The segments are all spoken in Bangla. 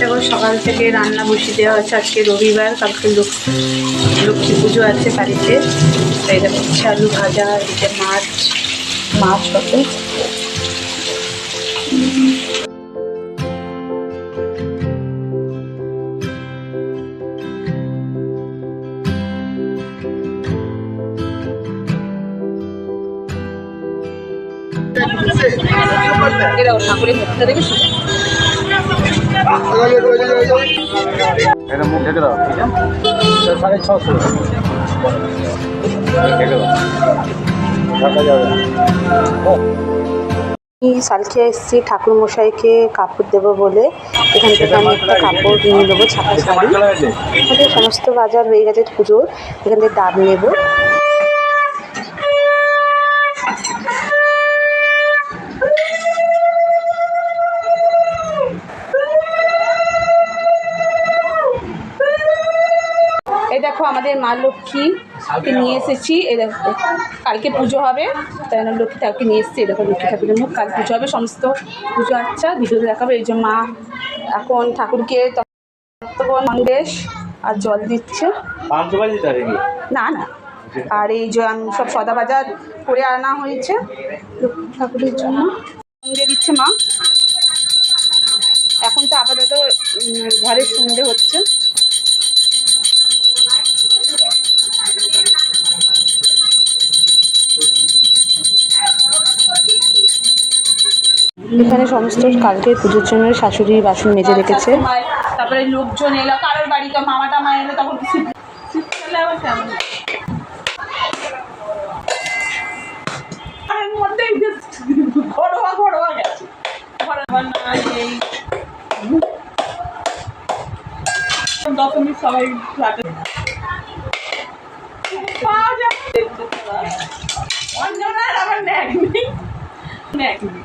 দেখো, সকাল থেকে রান্না বসিয়ে দেওয়া হচ্ছে আজকে রবিবার, কালকে লোক লক্ষ্মী পুজো আছে বাড়িতে। তাই দেখো আলু ভাজা, এদিকে মাছ মাছ হবে। এরকম ঠাকুরের মুখটা দেখে এটা মুখ সালখে এসেছি ঠাকুর মশাইকে কাপড় দেবো বলে। এখান থেকে আমি একটা কাপড় নিয়ে নেব, ছাপা শাড়ি। আমাদের সমস্ত বাজার হয়ে গেছে পুজোর। এখান থেকে ডাব নেব। আমাদের মা লক্ষ্মী কে নিয়ে এসেছি। এই দেখো কালকে পুজো হবে তাই জন্য লক্ষ্মী ঠাকুরকে নিয়ে এসেছি। এই দেখো লক্ষ্মী ঠাকুরের মুখ কাল পুজো হবে সমস্ত পুজো আচ্ছা। ভিডিওতে দেখাবে এই যে মা এখন ঠাকুরকে তখন সন্দেশ আর জল দিচ্ছে। না না। আর এই যে সব সদা বাজার করে আনা হয়েছে লক্ষ্মী ঠাকুরের জন্য। সন্ধে দিচ্ছে মা। এখন তো আপাতত ঘরে সন্ধে হচ্ছে। এখানে সমস্ত কালকে পুজোর জন্য শাশুড়ি বাসন মেজে রেখেছে। তারপরে লোকজন এলো কারোর বাড়িতে মামা টামা এলো তখন ঘরোয়া ঘরোয়া গেছে। ঘরে না এই দশমীর সবাই ফ্ল্যাটে পাওয়া যায় অঞ্জনার আবার ন্যাক নেই ন্যাক নেই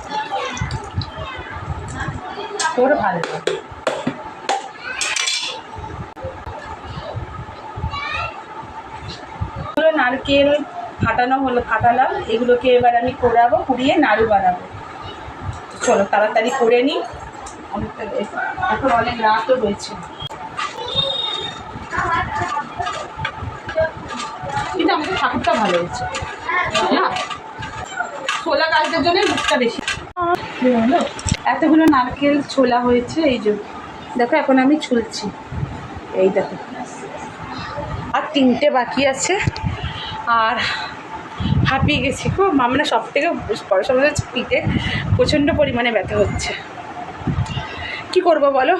লাগে। এগুলো নারকেল ফাটানো হলো ফাটালাম। এগুলোকে এবার আমি কোড়াবো কুড়িয়ে নাড়ু বানাবো। চলো তাড়াতাড়ি করে নিই। অনেকটা এখন অনেক রাতও রয়েছে কিন্তু আমাদের ঠাকুরটা ভালো হয়েছে। না? ছোলা গাছদের জন্য মুখটা বেশি। এতগুলো নারকেল ছোলা হয়েছে, এই যে দেখো, এখন আমি ছুলছি। এই দেখো। আর তিনটে বাকি আছে। আর হাঁপিয়ে গেছি খুব মামলা সব থেকে বড় সমস্যা হচ্ছে পিঠে প্রচণ্ড পরিমাণে ব্যথা হচ্ছে। কি করব বলো?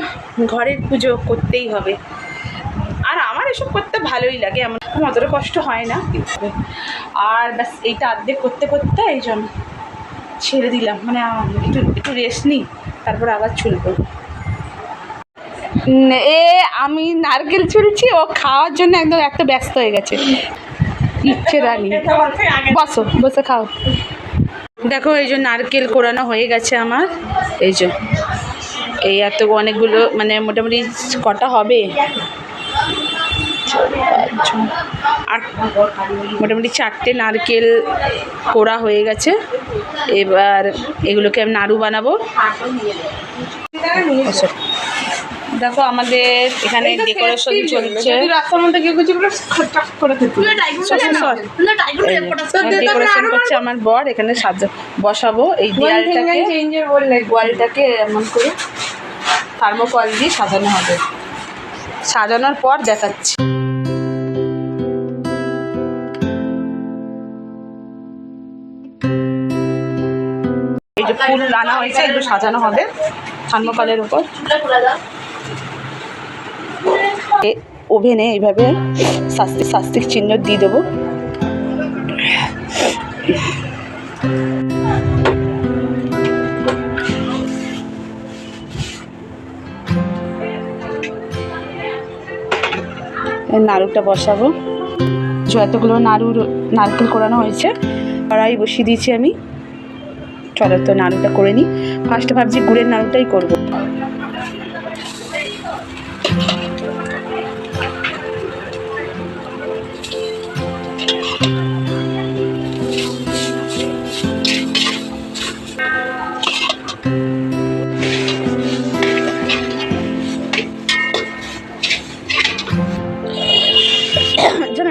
ঘরের পুজো করতেই হবে। আর আমার এসব করতে ভালোই লাগে কোনো অতটা কষ্ট হয় না। আর ব্যাস, এইটা অর্ধেক করতে করতে এই জন্য ছেড়ে দিলাম। মানে একটু একটু রেস্ট নিই, তারপর আবার ছুলবো এ, আমি নারকেল ছুলছি, ও খাওয়ার জন্য একদম একটা ব্যস্ত হয়ে গেছে। ইচ্ছে রানি। বসো, বসে খাও। দেখো, এই যে নারকেল কোরানো হয়ে গেছে আমার। এই যে, এই এত অনেকগুলো মানে মোটামুটি কটা হবে? মোটামুটি চারটে নারকেল কোড়া হয়ে গেছে। এবার এগুলোকে আমি নাড়ু বানাবো। আচ্ছা। দেখো আমাদের এখানে ডেকোরেশন চলছে। ডেকোরেশন করছে আমার বর এখানে সাজা বসাবো এই দেয়ালটাকে। ওয়ালটাকে এমন করে থার্মোকল দিয়ে সাজানো হবে। সাজানোর পর দেখাচ্ছি। যে ফুল রানা হয়েছে, এগুলো সাজানো হবে থার্মোকলের উপর। ওভেনে এইভাবে শাস্তি শাস্তিক চিহ্ন দিয়ে দেবো। নাড়ুটা বসাবো। যতগুলো নাড়ুর নারকেল করানো হয়েছে, কড়াই বসিয়ে দিয়েছি আমি। চলো তো নাড়ুটা করে নিই। ফার্স্টে ভাবছি গুড়ের নাড়ুটাই করব।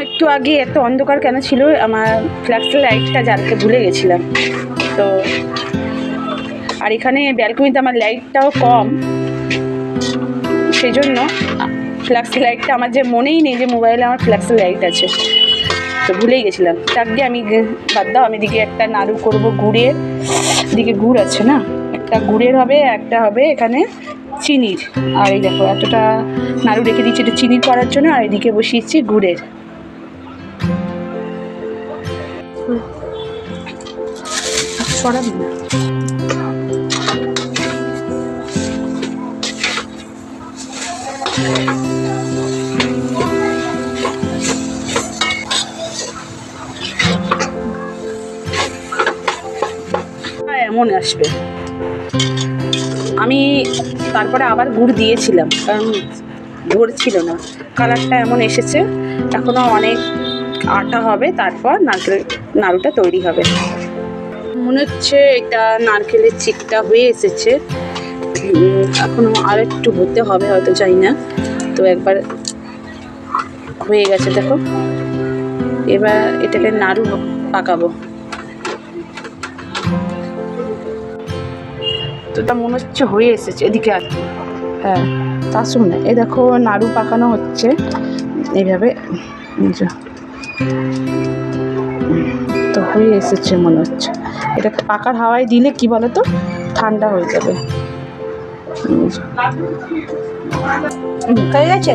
একটু আগে এত অন্ধকার কেন ছিল? আমার ফ্ল্যাক্স লাইটটা জ্বালতে ভুলে গেছিলাম। তো আর এখানে ব্যালকনিতে আমার লাইটটাও কম। সেই জন্য ফ্ল্যাক্স লাইটটা আমার যে মনেই নেই যে মোবাইলে আমার ফ্ল্যাক্স লাইট আছে। তো ভুলেই গেছিলাম। তার দিয়ে আমি বাদ দাও, আমি দিকে একটা নাড়ু করব গুড়ের দিকে গুড় আছে না? একটা গুড়ের হবে, একটা হবে এখানে চিনির। আর এই দেখো, এতটা নাড়ু রেখে দিচ্ছি এটা চিনির করার জন্য, আর এদিকে বসিয়েছি গুড়ের। সরাবি না। এমন আসবে। আমি তারপরে আবার গুড় দিয়েছিলাম, কারণ ধরছিল না। কালারটা এমন এসেছে এখনও অনেক আটা হবে, তারপর নারকেল, নাড়ুটা তৈরি হবে। মনে হচ্ছে এটা নারকেলের চিকটা হয়ে এসেছে। উম, এখনও আর একটু হতে হবে হয়তো চাই না। তো একবার হয়ে গেছে দেখো। এবার এটাকে নাড়ু পাকাবো। তো তা মনে হচ্ছে হয়ে এসেছে এদিকে আর হ্যাঁ তা শুনে এ দেখো নাড়ু পাকানো হচ্ছে। এইভাবে তো হয়ে এসেছে মনে হচ্ছে। এটা পাকার হাওয়ায় দিলে কি বলো তো ঠান্ডা হয়ে যাবে। হয়ে গেছে?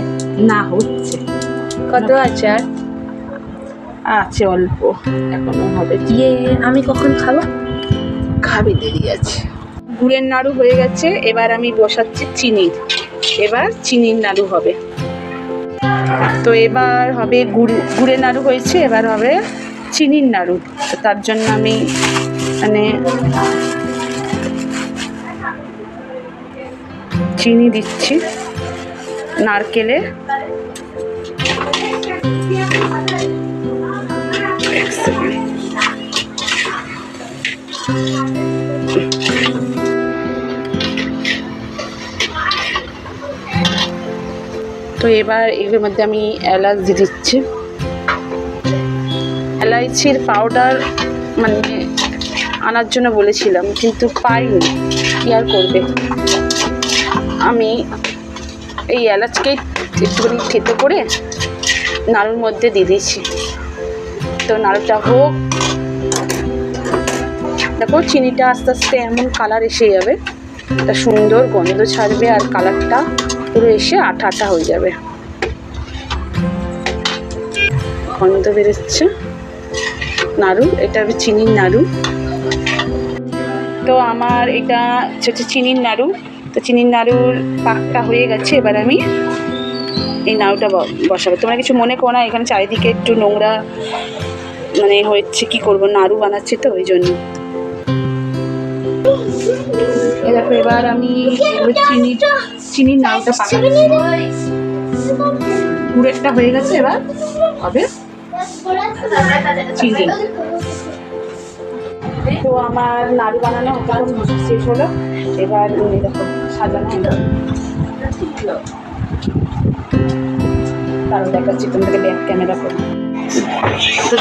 না হচ্ছে। কত আছে আর? আছে অল্প। এখনও হবে। দিয়ে আমি কখন খাব? খাবে দেরি আছে। গুড়ের নাড়ু হয়ে গেছে এবার আমি বসাচ্ছি চিনির। এবার চিনির নাড়ু হবে। তো এবার হবে গুড় গুড়ের নাড়ু হয়েছে এবার হবে চিনির নাড়ু। তো তার জন্য আমি মানে চিনি দিচ্ছি নারকেলে। তো এবার এগুলোর মধ্যে আমি এলাচ দিচ্ছি। এলাইচির পাউডার মানে আনার জন্য বলেছিলাম, কিন্তু পাইনি। কি আর করবে? আমি এই এলাচকেই একটুখানি থেতো করে নাড়ুর মধ্যে দিয়ে দিয়েছি। তো নাড়ুটা হোক। দেখো, চিনিটা আস্তে আস্তে এমন কালার এসে যাবে, একটা সুন্দর গন্ধ ছাড়বে আর কালারটা পুরো এসে আঠা আঠা হয়ে যাবে। গন্ধ বেরোচ্ছে। নাড়ু, এটা হবে চিনির নাড়ু। তো আমার এটা হচ্ছে চিনির নাড়ু। তো চিনির নাড়ুর পাকটা হয়ে গেছে, এবার আমি এই নাড়ুটা বসাবো। তোমরা কিছু মনে করো না, এখানে চারিদিকে একটু নোংরা মানে হচ্ছে কি করব, নাড়ু বানাচ্ছি তো, ওই জন্য। এবার আমি চিনির চিনির নাড়ুটা পাকাচ্ছি গুড়েরটা হয়ে গেছে এবার, হবে? চিনি। তো আমার নাড়ু বানানো একদম শেষ হলো। এবার দেখো সাজানো হলো। তারও দেখাচ্ছি ব্যাক ক্যামেরা তো।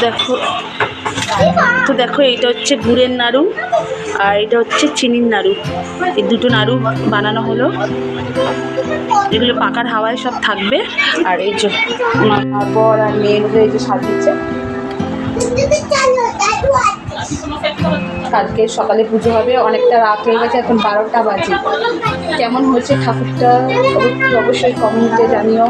দেখো তো দেখো, এইটা হচ্ছে গুড়ের নাড়ু আর এটা হচ্ছে চিনির নাড়ু। এই দুটো নাড়ু বানানো হলো। এগুলো পাকার হাওয়ায় সব থাকবে। আর এই যে বর আর মেয়েগুলো এই যে সাজিয়েছে। কালকে সকালে পুজো হবে, অনেকটা রাত হয়ে গেছে, এখন বারোটা বাজে। কেমন হয়েছে ঠাকুরটা? অবশ্যই কমেন্টে জানিও।